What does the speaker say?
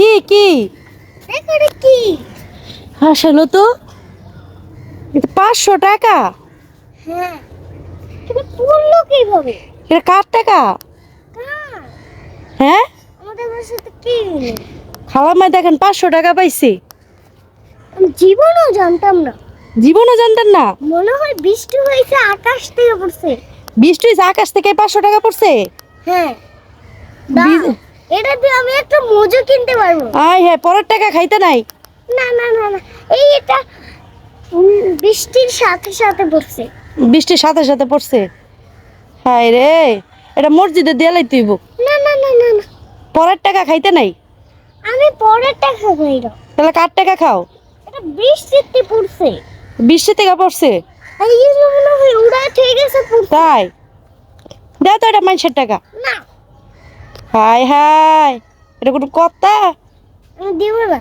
কি কি? কি? আসলে তো? এটা পাঁচশো টাকা। হ্যাঁ। পড়ল কীভাবে? এটা কার টাকা? হ্যাঁ? আমাদের তো কি নেই। খালামায় দেখেন পাঁচশো টাকা পাইছি। আমি জীবনেও জানতাম না। জীবনও জানতেন না? মনে হয় বৃষ্টি হয়েছে আকাশ থেকে পড়ছে। বৃষ্টি হয়েছে আকাশ থেকে পাঁচশো টাকা পড়ছে? হ্যাঁ। এটা দিয়ে আমি একটা মজু কিনতে পারব। আয় হ্যাঁ পরের টাকা খাইতে নাই। না না না না। এই এটা বৃষ্টির সাথে সাথে পড়ছে। বৃষ্টির সাথে সাথে পড়ছে? হায় রে এটা মসজিদে দেয়ালাই তুইব। না না না না না। পরের টাকা খাইতে নাই? আমি পরের টাকা খাই না। তাহলে কার টাকা খাও? এটা বৃষ্টিতে পড়ছে। বৃষ্টি থেকে পড়ছে? আর এই যে মনে হয় উড়া ঠিক আছে পড়ছে। তাই? দেও তো এটা মানুষের টাকা। না। হায় হাই এটা কোনো কথা? দিব না।